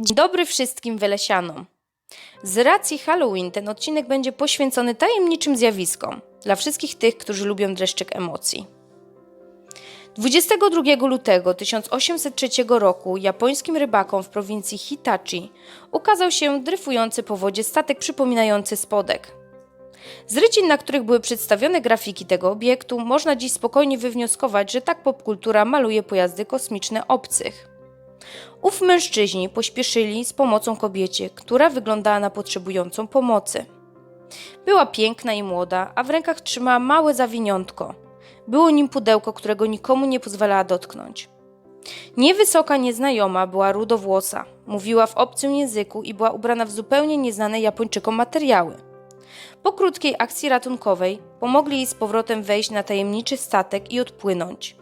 Dzień dobry wszystkim Welesianom. Z racji Halloween ten odcinek będzie poświęcony tajemniczym zjawiskom dla wszystkich tych, którzy lubią dreszczyk emocji. 22 lutego 1803 roku japońskim rybakom w prowincji Hitachi ukazał się dryfujący po wodzie statek przypominający spodek. Z rycin, na których były przedstawione grafiki tego obiektu, można dziś spokojnie wywnioskować, że tak popkultura maluje pojazdy kosmiczne obcych. Ów mężczyźni pośpieszyli z pomocą kobiecie, która wyglądała na potrzebującą pomocy. Była piękna i młoda, a w rękach trzymała małe zawiniątko. Było nim pudełko, którego nikomu nie pozwalała dotknąć. Niewysoka nieznajoma była rudowłosa, mówiła w obcym języku i była ubrana w zupełnie nieznane Japończykom materiały. Po krótkiej akcji ratunkowej pomogli jej z powrotem wejść na tajemniczy statek i odpłynąć.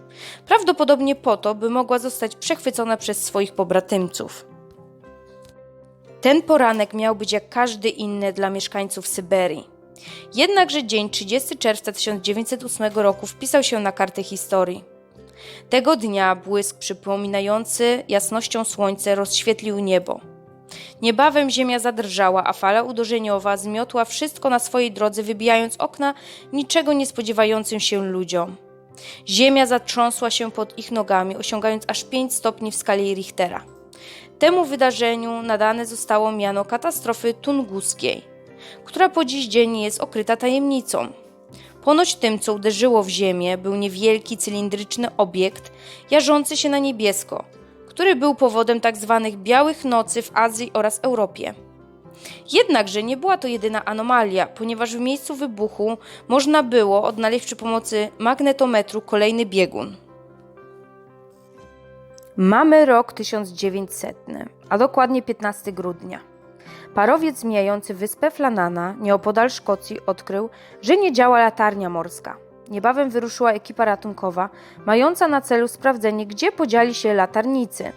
Prawdopodobnie po to, by mogła zostać przechwycona przez swoich pobratymców. Ten poranek miał być jak każdy inny dla mieszkańców Syberii. Jednakże dzień 30 czerwca 1908 roku wpisał się na kartę historii. Tego dnia błysk przypominający jasnością słońce rozświetlił niebo. Niebawem ziemia zadrżała, a fala uderzeniowa zmiotła wszystko na swojej drodze, wybijając okna niczego nie spodziewającym się ludziom. Ziemia zatrząsła się pod ich nogami, osiągając aż 5 stopni w skali Richtera. Temu wydarzeniu nadane zostało miano katastrofy tunguskiej, która po dziś dzień jest okryta tajemnicą. Ponoć tym, co uderzyło w ziemię, był niewielki cylindryczny obiekt jarzący się na niebiesko, który był powodem tzw. białych nocy w Azji oraz Europie. Jednakże nie była to jedyna anomalia, ponieważ w miejscu wybuchu można było odnaleźć przy pomocy magnetometru kolejny biegun. Mamy rok 1900, a dokładnie 15 grudnia. Parowiec mijający wyspę Flanana, nieopodal Szkocji, odkrył, że nie działa latarnia morska. Niebawem wyruszyła ekipa ratunkowa, mająca na celu sprawdzenie, gdzie podzieli się latarnicy.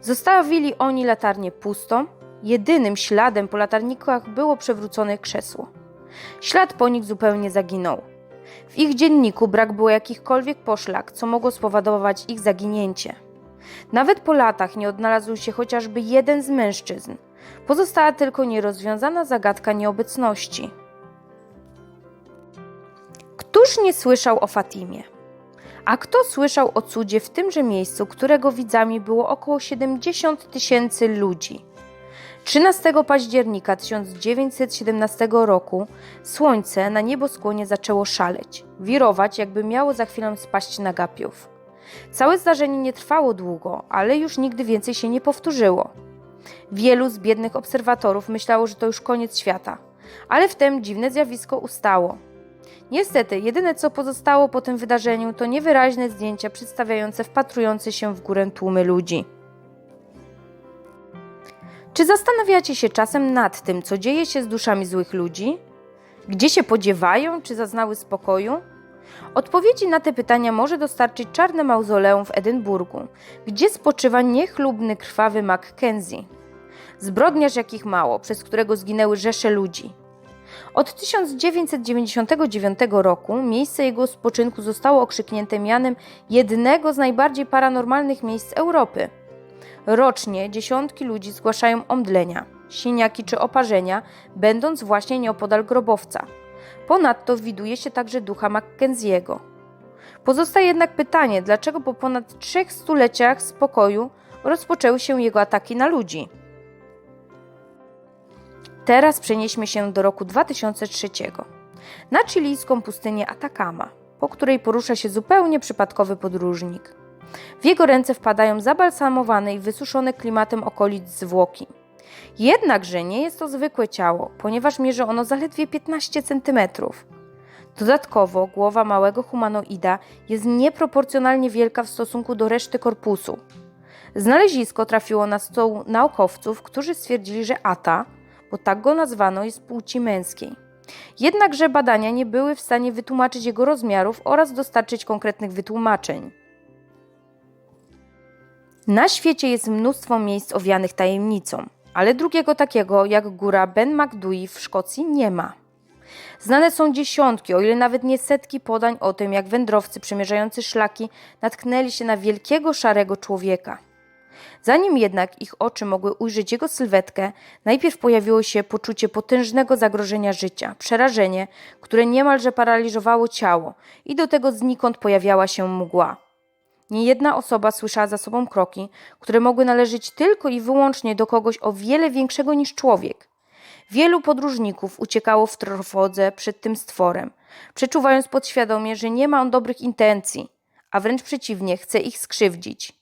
Zostawili oni latarnię pustą, jedynym śladem po latarnikach było przewrócone krzesło. Ślad po nich zupełnie zaginął. W ich dzienniku brak było jakichkolwiek poszlak, co mogło spowodować ich zaginięcie. Nawet po latach nie odnalazł się chociażby jeden z mężczyzn. Pozostała tylko nierozwiązana zagadka nieobecności. Któż nie słyszał o Fatimie? A kto słyszał o cudzie w tymże miejscu, którego widzami było około 70 tysięcy ludzi? 13 października 1917 roku słońce na nieboskłonie zaczęło szaleć, wirować, jakby miało za chwilę spaść na gapiów. Całe zdarzenie nie trwało długo, ale już nigdy więcej się nie powtórzyło. Wielu z biednych obserwatorów myślało, że to już koniec świata, ale wtem dziwne zjawisko ustało. Niestety, jedyne co pozostało po tym wydarzeniu to niewyraźne zdjęcia przedstawiające wpatrujące się w górę tłumy ludzi. Czy zastanawiacie się czasem nad tym, co dzieje się z duszami złych ludzi? Gdzie się podziewają, czy zaznały spokoju? Odpowiedzi na te pytania może dostarczyć czarne mauzoleum w Edynburgu, gdzie spoczywa niechlubny krwawy Mackenzie. Zbrodniarz jakich mało, przez którego zginęły rzesze ludzi. Od 1999 roku miejsce jego spoczynku zostało okrzyknięte mianem jednego z najbardziej paranormalnych miejsc Europy. Rocznie dziesiątki ludzi zgłaszają omdlenia, siniaki czy oparzenia, będąc właśnie nieopodal grobowca. Ponadto widuje się także ducha Mackenziego. Pozostaje jednak pytanie, dlaczego po ponad trzech stuleciach spokoju rozpoczęły się jego ataki na ludzi. Teraz przenieśmy się do roku 2003. Na chilijską pustynię Atacama, po której porusza się zupełnie przypadkowy podróżnik. W jego ręce wpadają zabalsamowane i wysuszone klimatem okolic zwłoki. Jednakże nie jest to zwykłe ciało, ponieważ mierzy ono zaledwie 15 cm. Dodatkowo głowa małego humanoida jest nieproporcjonalnie wielka w stosunku do reszty korpusu. Znalezisko trafiło na stół naukowców, którzy stwierdzili, że Ata, bo tak go nazwano, jest płci męskiej. Jednakże badania nie były w stanie wytłumaczyć jego rozmiarów oraz dostarczyć konkretnych wytłumaczeń. Na świecie jest mnóstwo miejsc owianych tajemnicą, ale drugiego takiego jak góra Ben Macdui w Szkocji nie ma. Znane są dziesiątki, o ile nawet nie setki podań o tym, jak wędrowcy przemierzający szlaki natknęli się na wielkiego szarego człowieka. Zanim jednak ich oczy mogły ujrzeć jego sylwetkę, najpierw pojawiło się poczucie potężnego zagrożenia życia, przerażenie, które niemalże paraliżowało ciało i do tego znikąd pojawiała się mgła. Niejedna osoba słyszała za sobą kroki, które mogły należeć tylko i wyłącznie do kogoś o wiele większego niż człowiek. Wielu podróżników uciekało w trwodze przed tym stworem, przeczuwając podświadomie, że nie ma on dobrych intencji, a wręcz przeciwnie, chce ich skrzywdzić.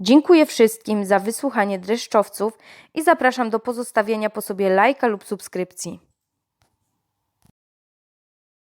Dziękuję wszystkim za wysłuchanie dreszczowców i zapraszam do pozostawienia po sobie lajka lub subskrypcji.